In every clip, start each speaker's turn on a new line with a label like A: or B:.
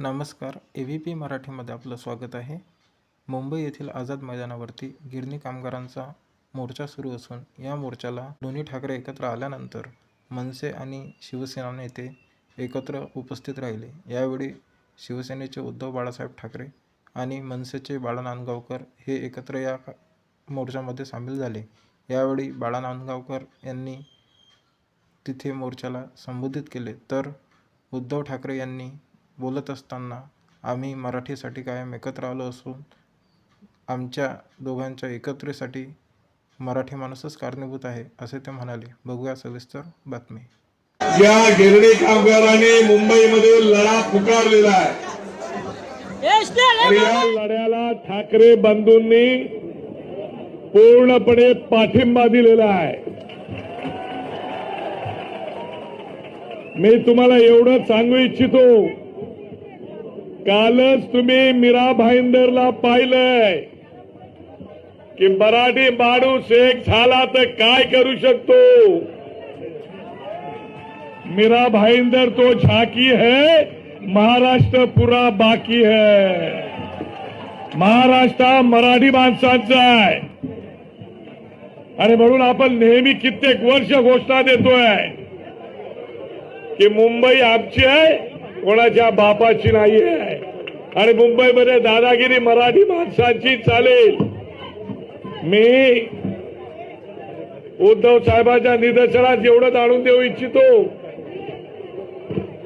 A: नमस्कार. A V P मराठीमध्ये आपलं स्वागत आहे. मुंबई येथील आझाद मैदानावरती गिरणी कामगारांचा मोर्चा सुरू असून या मोर्चाला दोन्ही ठाकरे एकत्र आल्यानंतर मनसे आणि शिवसेना नेते एकत्र उपस्थित राहिले. यावेळी शिवसेनेचे उद्धव बाळासाहेब ठाकरे आणि मनसेचे बाळा नांदगावकर हे एकत्र या का- मोर्चामध्ये सामील झाले. यावेळी बाळा नांदगावकर यांनी तिथे मोर्चाला संबोधित केले. तर उद्धव ठाकरे यांनी बोलत असताना आम्ही मराठीसाठी कायम एकत्र आलो असून आमच्या दोघांच्या एकत्रेसाठी मराठी माणूसच कारणीभूत आहे असे ते म्हणाले. बघूया सविस्तर बातमी.
B: या गिरणी कामगारांनी मुंबईमध्ये लढा पुकारलेला आहे. या लढ्याला ठाकरे बंधूंनी पूर्णपणे पाठिंबा दिलेला आहे. मी तुम्हाला एवढं सांगू इच्छितो कालच तुम्ही मीरा भाईंदरला पाहिलंय की मराठी माणूस एक झाला तर काय करू शकतो? मीरा भाईंदर तो झाकी है महाराष्ट्र पुरा बाकी है. महाराष्ट्र मराठी माणसांचा आहे. आणि म्हणून आपण नेहमी कित्येक वर्ष घोषणा देतोय की मुंबई आमची आहे कोणाच्या बापाची नाही आहे आणि मुंबईमध्ये दादागिरी मराठी माणसांची चालेल. मी उद्धव साहेबांच्या निदर्शनात एवढं आणून देऊ इच्छितो.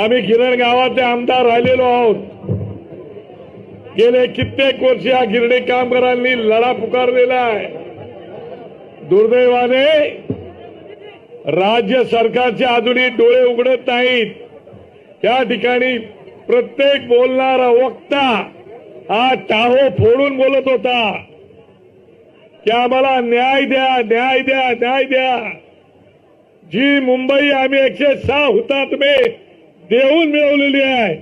B: आम्ही गिरण गावातले आमदार राहिलेलो आहोत. गेले कित्येक वर्ष या गिरणी कामगारांनी लढा पुकारलेला आहे. दुर्दैवाने राज्य सरकारचे अजूनही डोळे उघडत नाहीत. त्या ठिकाणी प्रत्येक बोलणारा वक्ता हा टाहो फोडून बोलत होता. की आम्हाला न्याय द्या न्याय द्या न्याय द्या. जी मुंबई आम्ही एकशे सहा हुतात्मे देऊन मिळवलेली आहे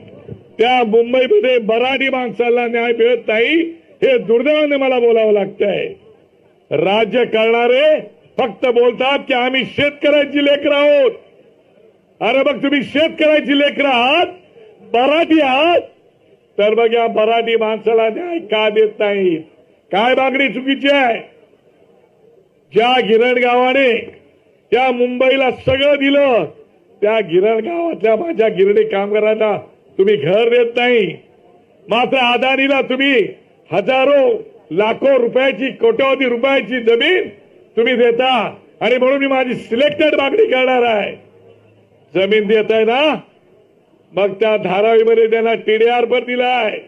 B: त्या मुंबईमध्ये मराठी माणसाला न्याय मिळत नाही हे दुर्दैवाने मला बोलावं लागतंय. राज्य करणारे फक्त बोलतात की आम्ही शेतकऱ्यांची लेकर आहोत. अरे मग तुम्ही शेतकऱ्याची लेकर आहात? मराठी आहात? तर मग या मराठी माणसाला न्याय का देत नाही? काय मागणी चुकीची आहे? ज्या गिरण गावाने त्या मुंबईला सगळं दिलं त्या गिरण गावातल्या माझ्या गिरणी कामगारांना तुम्ही घर देत नाही. मात्र अदानीला तुम्ही हजारो लाखो रुपयाची कोट्यावधी रुपयाची जमीन तुम्ही देता. आणि म्हणून मी माझी सिलेक्टेड मागणी करणार आहे. जमीन देत आहे ना? मग त्या धारावीमध्ये त्यांना टीडीआर पण दिलाय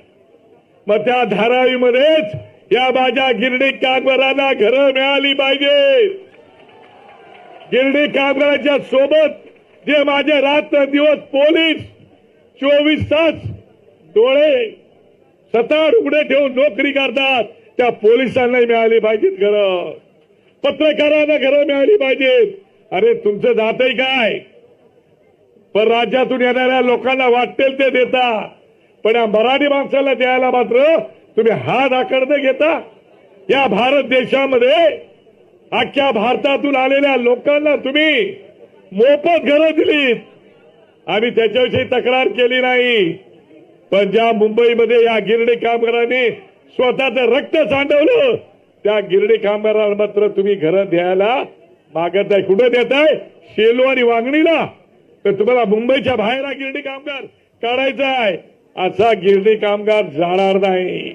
B: मग त्या धारावीमध्येच या माझ्या गिरणी कामगारांना घरं मिळाली पाहिजे. गिरणी कामगारांच्या सोबत जे माझे रात्र दिवस पोलीस चोवीस तास डोळे सतार उघडे ठेवून नोकरी करतात त्या पोलिसांनाही मिळाली पाहिजेत घरं. पत्रकारांना घरं मिळाली पाहिजेत. अरे तुमचं जातंय काय? पण राज्यातून येणाऱ्या लोकांना वाटेल ते देता. पण या मराठी माणसाला द्यायला मात्र तुम्ही हात आकडे घेता या भारत देशामध्ये अख्ख्या भारतातून आलेल्या लोकांना तुम्ही मोफत घरं दिलीत. आम्ही त्याच्याविषयी तक्रार केली नाही. पण ज्या मुंबईमध्ये या गिरणी कामगारांनी स्वतःचं रक्त सांडवलं त्या गिरणी कामगारांना मात्र तुम्ही घरं द्यायला मागत आहे कुठं देताय? शेलू आणि वांगणीला. तर तुम्हाला मुंबईच्या बाहेर हा गिरणी कामगार काढायचा आहे. असा गिरणी कामगार जाणार नाही.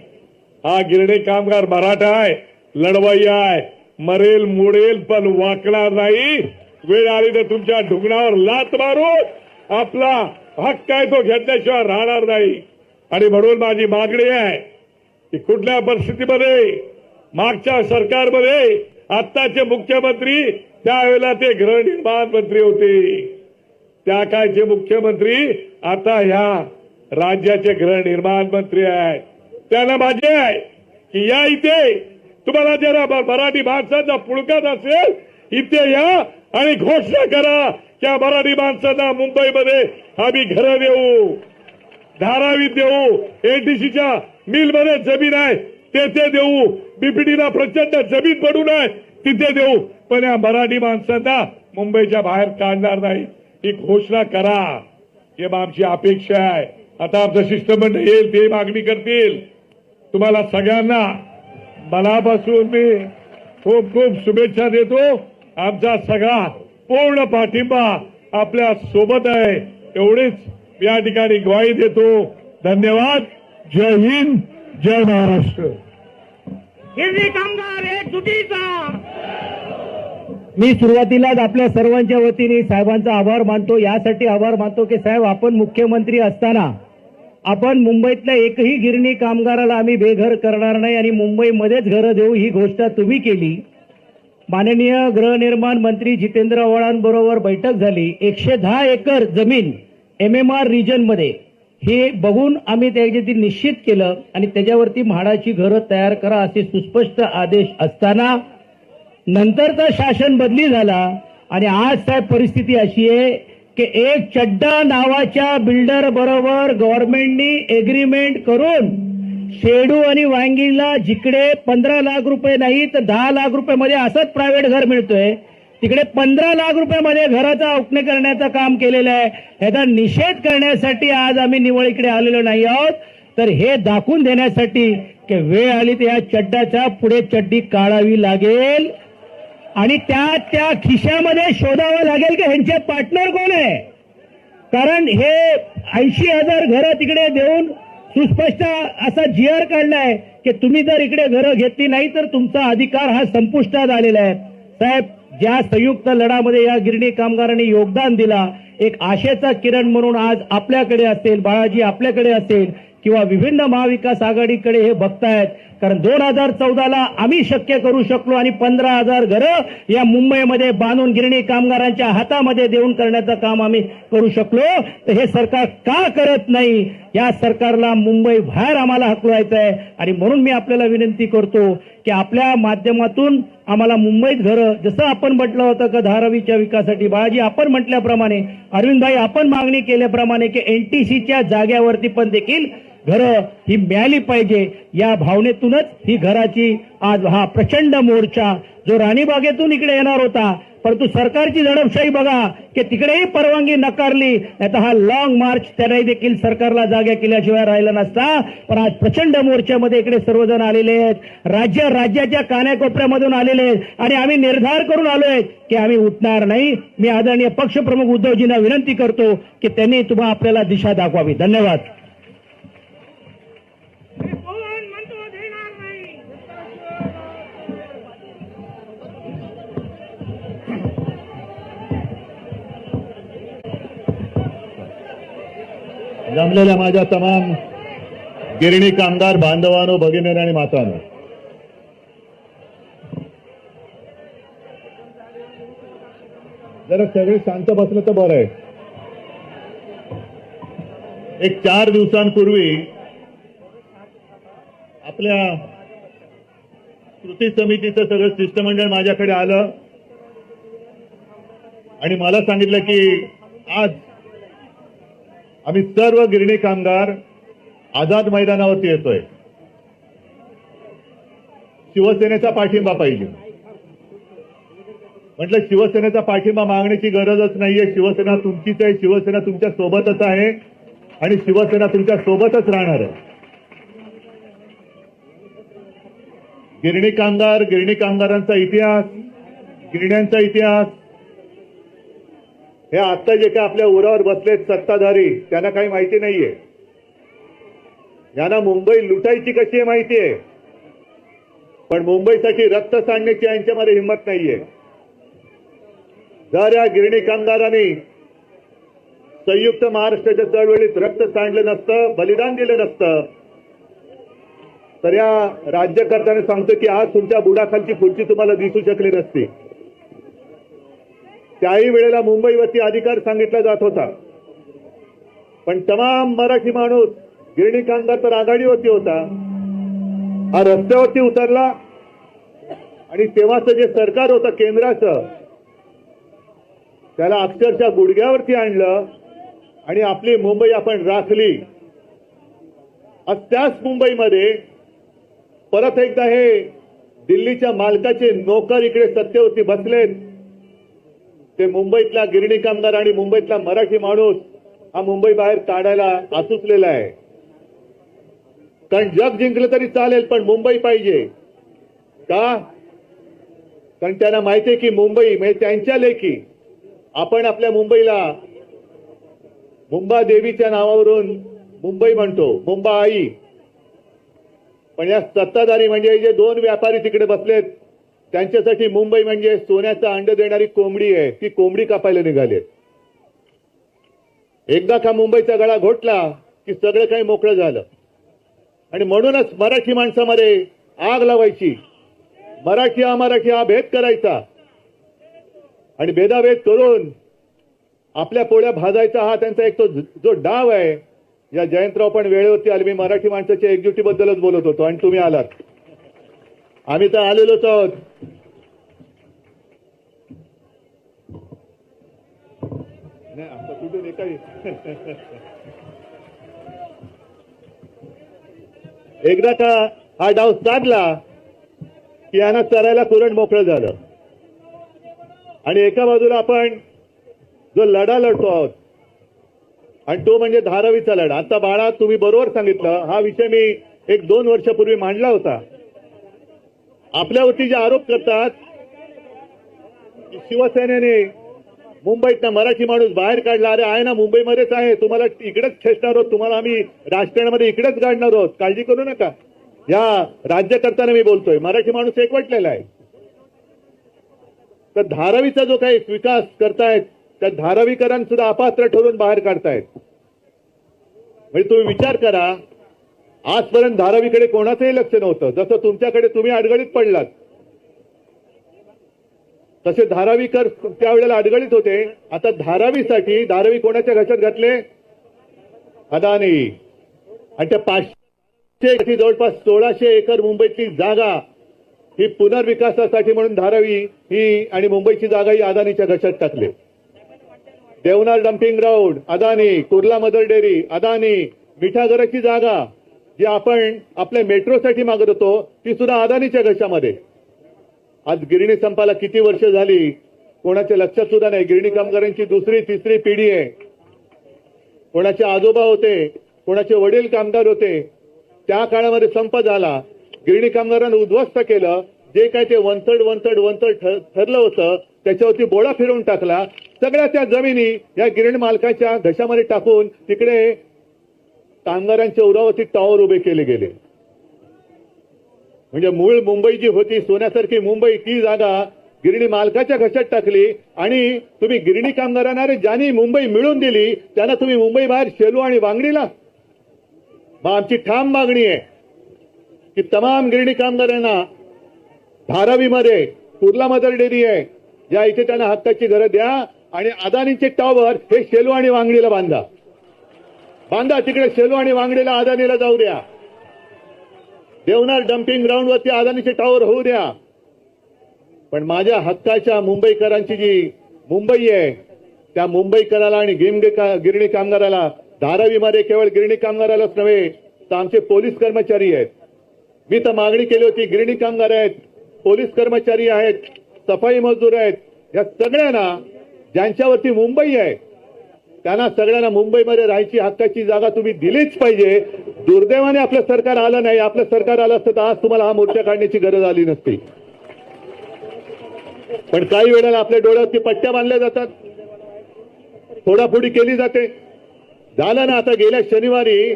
B: हा गिरणी कामगार मराठा आहे लढवाई आहे. मरेल मोडेल पण वाकणार नाही. वेळ आली तर तुमच्या ढुंगणावर लात मारून आपला हक्क आहे तो घेतल्याशिवाय राहणार नाही. आणि म्हणून माझी मागणी आहे की कुठल्या परिस्थितीमध्ये मागच्या सरकारमध्ये आत्ताचे मुख्यमंत्री त्यावेळेला ते गृहनिर्माण मंत्री होते. त्या काळचे मुख्यमंत्री आता ह्या राज्याचे गृहनिर्माण मंत्री आहेत. त्यांना माझे आहे की या इथे तुम्हाला जरा मराठी माणसाचा पुळकात असेल इथे या आणि घोषणा करा त्या मराठी माणसांना मुंबईमध्ये आम्ही घरं देऊ धारावीत देऊ एनटीसीच्या मिलमध्ये जमीन आहे तेथे देऊ बीपीटीला प्रचंड जमीन पडू नये तिथे देऊ. पण या मराठी माणसांना मुंबईच्या बाहेर काढणार नाही. ही घोषणा करा. हे आमची अपेक्षा आहे. आता आमचं शिष्टमंडळ येईल ते मागणी करतील. तुम्हाला सगळ्यांना मनापासून मी खूप खूप शुभेच्छा देतो. आमचा सगळा पूर्ण पाठिंबा आपल्यासोबत आहे. एवढीच या ठिकाणी ग्वाही देतो. धन्यवाद. जय हिंद. जय महाराष्ट्र.
C: हिरवी कामगार एक जुटीचा
D: मी सुरुवातीलाच आपल्या सर्वांच्या वतीने साहेबांचा आभार मानतो. यासाठी आभार मानतो की साहेब आपण मुख्यमंत्री असताना आपण मुंबईतल्या एकही गिरणी कामगाराला आम्ही बेघर करणार नाही आणि मुंबईमध्येच घरं देऊ ही घोषणा तुम्ही केली. माननीय गृहनिर्माण मंत्री जितेंद्र आव्हाडांबरोबर बैठक झाली. एकशे दहा एकर जमीन एम एम आर रिजनमध्ये हे बघून आम्ही त्याच्यातील निश्चित केलं आणि त्याच्यावरती म्हाडाची घरं तयार करा असे सुस्पष्ट आदेश असताना नंतरचा शासन बदली झाला आणि आज साहेब परिस्थिती अशी आहे की एक चड्डा नावाच्या बिल्डर बरोबर गव्हर्नमेंटनी एग्रीमेंट करून शेडू आणि वांगीला जिकडे पंधरा लाख रुपये नाही तर दहा लाख रुपये मध्ये असंच प्रायव्हेट घर मिळतोय तिकडे पंधरा लाख रुपयामध्ये घराचा औकणे करण्याचं काम केलेलं आहे. ह्याचा निषेध करण्यासाठी आज आम्ही निवळ इकडे आलेलो नाही आहोत. तर हे दाखवून देण्यासाठी की वेळ आली तर या चड्डाच्या पुढे चड्डी काढावी लागेल. आणि त्या त्या खिशामध्ये शोधावं लागेल की ह्यांचे पार्टनर कोण आहे? कारण हे ऐंशी हजार घरं तिकडे देऊन सुस्पष्ट असा जी आर काढलाय की तुम्ही जर इकडे घरं घेतली नाही तर तुमचा अधिकार हा संपुष्टात आलेला आहे. साहेब ज्या संयुक्त लढामध्ये या गिरणी कामगारांनी योगदान दिला एक आशेचा किरण म्हणून आज आपल्याकडे असेल बाळाजी आपल्याकडे असेल किंवा विभिन्न महाविकास आघाडीकडे हे बघतायत. कारण दोन हजार चौदाला आम्ही शक्य करू शकलो आणि पंधरा हजार घरं या मुंबईमध्ये बांधून गिरणी कामगारांच्या हातामध्ये देऊन करण्याचं काम आम्ही करू शकलो. तर हे सरकार का करत नाही? या सरकारला मुंबई बाहेर आम्हाला हकलवायचं आहे आणि म्हणून मी आपल्याला विनंती करतो की आपल्या माध्यमातून आम्हाला मुंबईत घरं जसं आपण म्हटलं होतं का धारावीच्या विकासासाठी बाळाजी आपण म्हटल्याप्रमाणे अरविंदभाई आपण मागणी केल्याप्रमाणे की एनटीसीच्या जाग्यावरती पण देखील घरं ही मिळाली पाहिजे या भावनेतूनच ही घराची आज हा प्रचंड मोर्चा जो राणीबागेतून इकडे येणार होता परंतु सरकारची दडपशाही बघा की तिकडेही परवानगी नकारली आता हा लॉंग मार्च त्याने देखील सरकारला जागा केल्याशिवाय राहिला नसता. पण आज प्रचंड मोर्चामध्ये इकडे सर्वजण आलेले आहेत. राज्य राज्याच्या कान्याकोपऱ्यामधून आलेले आहेत. आणि आम्ही निर्धार करून आलोय की आम्ही उठणार नाही. मी आदरणीय पक्षप्रमुख उद्धवजींना विनंती करतो की त्यांनी तुम्हाला आपल्याला दिशा दाखवावी. धन्यवाद.
E: जमलेल्या माझ्या तमाम गिरणी कामगार बांधवानो भगिनी आणि मातानो. जरा सगळे शांत बसलं तर बरं आहे. एक चार दिवसांपूर्वी आपल्या कृती समितीचं सगळं शिष्टमंडळ माझ्याकडे आलं. आणि मला सांगितलं की आज आम्ही सर्व गिरणी कामगार आझाद मैदानावरती येतोय. शिवसेनेचा पाठिंबा पाहिजे. म्हटलं शिवसेनेचा पाठिंबा मागण्याची गरजच नाहीये. शिवसेना तुमचीच आहे. शिवसेना तुमच्या सोबतच आहे. आणि शिवसेना तुमच्या सोबतच राहणार आहे. गिरणी कामगार गिरणी कामगारांचा इतिहास गिरण्यांचा इतिहास हे आता जे काय आपल्या उरावर बसलेत सत्ताधारी त्यांना काही माहिती नाहीये. यांना मुंबई लुटायची कशी आहे माहिती आहे? पण मुंबईसाठी रक्त सांडण्याची यांच्यामध्ये हिंमत नाहीये. जर या गिरणी कामगारांनी संयुक्त महाराष्ट्राच्या चळवळीत रक्त सांडलं नसतं बलिदान दिलं नसतं तर या राज्यकर्त्याने सांगतो की आज तुमच्या बुडाखालची खुर्ची तुम्हाला दिसू शकली नसती. त्याही वेळेला मुंबईवरती अधिकार सांगितला जात होता. पण तमाम मराठी माणूस गिरणी तर आघाडीवरती होता. हा रस्त्यावरती उतरला आणि तेव्हाचं जे सरकार होतं केंद्राचं त्याला अक्षरशः गुडघ्यावरती आणलं आणि आपली मुंबई आपण राखली. आज त्याच मुंबईमध्ये परत एकदा हे दिल्लीच्या मालकाचे नोकर इकडे सत्तेवरती बसलेत. ते मुंबईतला गिरणी कामगार आणि मुंबईतला मराठी माणूस हा मुंबई बाहेर काढायला आसुसलेला आहे. कारण जग जिंकलं तरी चालेल पण मुंबई पाहिजे. का? कारण त्यांना माहिती आहे की मुंबई म्हणजे त्यांच्या लेखी आपण आपल्या मुंबईला मुंबा देवीच्या नावावरून मुंबई म्हणतो मुंबा आई पण या सत्ताधारी म्हणजे जे दोन व्यापारी तिकडे बसलेत त्यांच्यासाठी मुंबई म्हणजे सोन्याचा अंड देणारी कोंबडी आहे. ती कोंबडी कापायला निघाली एकदा का मुंबईचा गळा घोटला की सगळं काही मोकळं झालं. आणि म्हणूनच मराठी माणसामध्ये आग लावायची. मराठी अमराठी हा भेद करायचा. आणि भेदाभेद करून आपल्या पोळ्या भाजायचा हा त्यांचा एक तो जो डाव आहे. या जयंतराव पण वेळेवरती आले. मी मराठी माणसाच्या एकजुटीबद्दलच बोलत होतो. आणि तुम्ही आलात. आम्ही तर आलेलोच आहोत. नाही आता कुठून एका एकदा का हा डाव साधला की यांना चरायला कुरण मोकळं झालं. आणि एका बाजूला आपण जो लढा लढतो आहोत आणि तो म्हणजे धारावीचा लढा. आता बाळा तुम्ही बरोबर सांगितलं हा विषय मी एक दोन वर्षापूर्वी मांडला होता. आपल्यावरती जे आरोप करतात शिवसेनेने मुंबईतनं मराठी माणूस बाहेर काढला. अरे आहे ना मुंबईमध्येच आहे. तुम्हाला इकडेच खेचणार आहोत. तुम्हाला आम्ही राजकारणामध्ये इकडेच काढणार आहोत. काळजी करू नका. या राज्य करताना मी बोलतोय. मराठी माणूस एकवटलेला आहे. तर धारावीचा जो काही विकास करतायत त्या धारावीकरांना सुद्धा अपात्र ठरवून बाहेर काढतायत. म्हणजे तुम्ही विचार करा आजपर्यंत धारावीकडे कोणाचंही लक्ष नव्हतं. जसं तुमच्याकडे तुम्ही अडगळीत पडलात. तसे धारावीकर त्यावेळेला अडगळीत होते. आता धारावीसाठी धारावी कोणाच्या घशात घातले? अदानी. आणि त्या पाचशे जवळपास सोळाशे एकर मुंबईतली जागा ही पुनर्विकासासाठी म्हणून धारावी ही आणि मुंबईची जागा ही अदानीच्या घशात टाकले. Deonar dumping ground Adani Kurla Mother Dairy Adani मिठागराची जागा. जी आपण आपल्या मेट्रोसाठी मागत होतो ती सुद्धा अदानीच्या घशामध्ये. आज गिरणी संपाला किती वर्ष झाली? कोणाच्या लक्षात सुद्धा नाही. गिरणी कामगारांची दुसरी तिसरी पिढी आहे. कोणाचे आजोबा होते कोणाचे वडील कामगार होते त्या काळामध्ये संप झाला. गिरणी कामगारांना उद्ध्वस्त केलं. जे काय ते वंतड वंतड वंतड ठरलं होतं त्याच्यावरती बोळा फिरवून टाकला. सगळ्या त्या जमिनी या गिरणी मालकाच्या घशामध्ये टाकून तिकडे कामगारांच्या उरावरती टॉवर उभे केले गेले. म्हणजे मूळ मुंबई जी होती सोन्यासारखी मुंबई ती जागा गिरणी मालकाच्या घशात टाकली आणि तुम्ही गिरणी कामगारांना रे ज्यांनी मुंबई मिळून दिली त्यांना तुम्ही मुंबई बाहेर शेलू आणि वांगडीला. मग आमची ठाम मागणी आहे की तमाम गिरणी कामगारांना धारावीमध्ये कुर्ला मदर डेअरी आहे ज्या इथे त्यांना हक्काची घरं द्या आणि अदानीचे टॉवर हे शेलू आणि वांगडीला बांधा. बांधा तिकडे शेलू आणि वांगडीला अदानीला जाऊ द्या. देवनार डम्पिंग ग्राउंड वरती अदानीचे टॉवर होऊ द्या. पण माझ्या हक्काच्या मुंबईकरांची जी मुंबई आहे त्या मुंबईकराला आणि का- गिरणी कामगाराला धारावीमध्ये केवळ गिरणी कामगारालाच नव्हे तर आमचे पोलीस कर्मचारी आहेत. मी तर मागणी केली होती गिरणी कामगार आहेत पोलीस कर्मचारी आहेत सफाई मजदूर आहेत या सगळ्यांना ज्यांच्यावरती मुंबई आहे त्यांना सगळ्यांना मुंबईमध्ये राहायची हक्काची जागा तुम्ही दिलीच पाहिजे. दुर्दैवाने आपलं सरकार आलं नाही. आपलं सरकार आलं असतं तर आज तुम्हाला हा मोर्चा काढण्याची गरज आली नसती. पण काही वेळेला आपल्या डोळ्यावरती पट्ट्या बांधल्या जातात. फोडाफोडी केली जाते. झालं ना आता गेल्या शनिवारी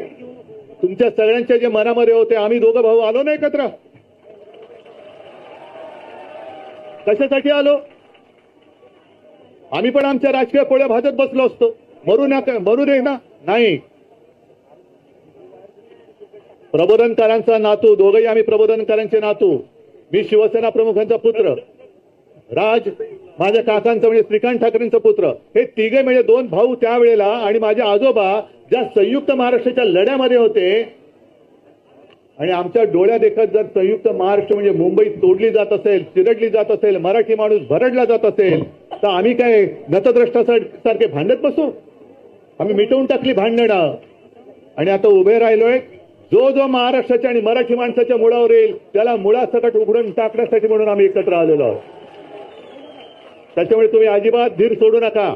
E: तुमच्या सगळ्यांच्या जे मनामध्ये होते आम्ही दोघं भाऊ आलो ना एकत्र. कशासाठी आलो? आम्ही पण आमच्या राजकीय पोळ्या भाजत बसलो असतो. मरू नका मरू दे ना. नाही. प्रबोधनकारांचा नातू दोघही आम्ही प्रबोधनकारांचे नातू. मी शिवसेना प्रमुखांचा पुत्र. राज माझ्या काकांचा म्हणजे श्रीकांत ठाकरेंचा पुत्र. हे तिघे म्हणजे दोन भाऊ त्यावेळेला आणि माझे आजोबा ज्या संयुक्त महाराष्ट्राच्या लढ्यामध्ये होते. आणि आमच्या डोळ्या देखत जर संयुक्त महाराष्ट्र म्हणजे मुंबई तोडली जात असेल चिरडली जात असेल मराठी माणूस भरडला जात असेल तर आम्ही काय नतद्रष्टासारखे भांडत बसू? आम्ही मिटवून टाकली भांडणं. आणि आता उभे राहिलोय जो जो महाराष्ट्राच्या आणि मराठी माणसाच्या मुळावर येईल त्याला मुळासकट उघडून टाकण्यासाठी म्हणून आम्ही एकत्र आलेलो आहोत. त्याच्यामुळे तुम्ही अजिबात धीर सोडू नका.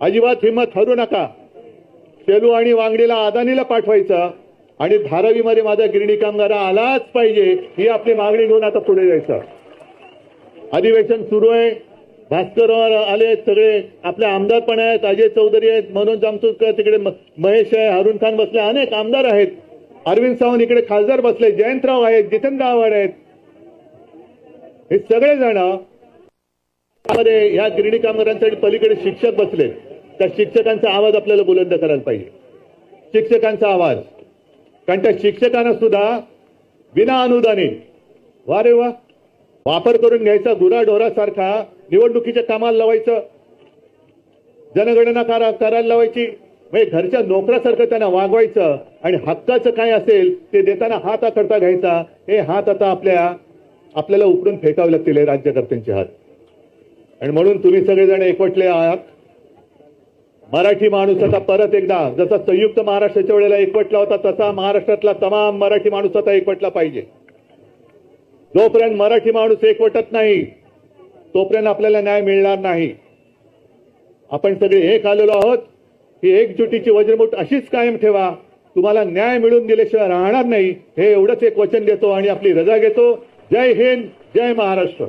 E: अजिबात हिंमत हरू नका. सेलू आणि वांगडीला अदानीला पाठवायचं आणि धारावीमध्ये माझा गिरणी कामगार आलाच पाहिजे ही आपली मागणी घेऊन आता पुढे जायचं. अधिवेशन सुरू आहे. भास्करराव आले आहेत सगळे. आपले आमदार पण आहेत. अजय चौधरी आहेत. मनोज जामसूरकर तिकडे महेश आहे. अरुण खान बसले. अनेक आमदार आहेत. अरविंद सावंत इकडे खासदार बसले. जयंतराव आहेत. जितेंद्र आव्हाड आहेत. हे सगळे जणमध्ये या गिरणी कामगारांसाठी पलीकडे शिक्षक बसले. त्या शिक्षकांचा आवाज आपल्याला बुलंद करायला पाहिजे. शिक्षकांचा आवाज. कारण त्या शिक्षकांना सुद्धा विना अनुदानी वा रे वा. वापर करून घ्यायचा गुराढोरासारखा निवडणुकीच्या कामाला लावायचं जनगणना करायला लावायची म्हणजे घरच्या नोकरासारखं त्यांना वागवायचं आणि हक्काचं काय असेल ते देताना हात आकडता घ्यायचा हे हात आता आपल्या आपल्याला उकडून फेकावे लागतील हे राज्यकर्त्यांचे हात. आणि म्हणून तुम्ही सगळेजण एकवटले आहात. मराठी माणूस आता परत एकदा जसा संयुक्त महाराष्ट्राच्या वेळेला एकवटला होता तसा महाराष्ट्रातला तमाम मराठी माणूस आता एकवटला पाहिजे. जोपर्यंत मराठी माणूस एकवटत नाही तोपर्यंत आपल्याला न्याय मिळणार नाही. आपण सगळे एक आलेलो आहोत. ही एकजुटीची वज्रमुठ अशीच कायम ठेवा. तुम्हाला न्याय मिळून गेल्याशिवाय राहणार नाही. हे एवढंच एक वचन देतो आणि आपली रजा घेतो. जय हिंद जय महाराष्ट्र.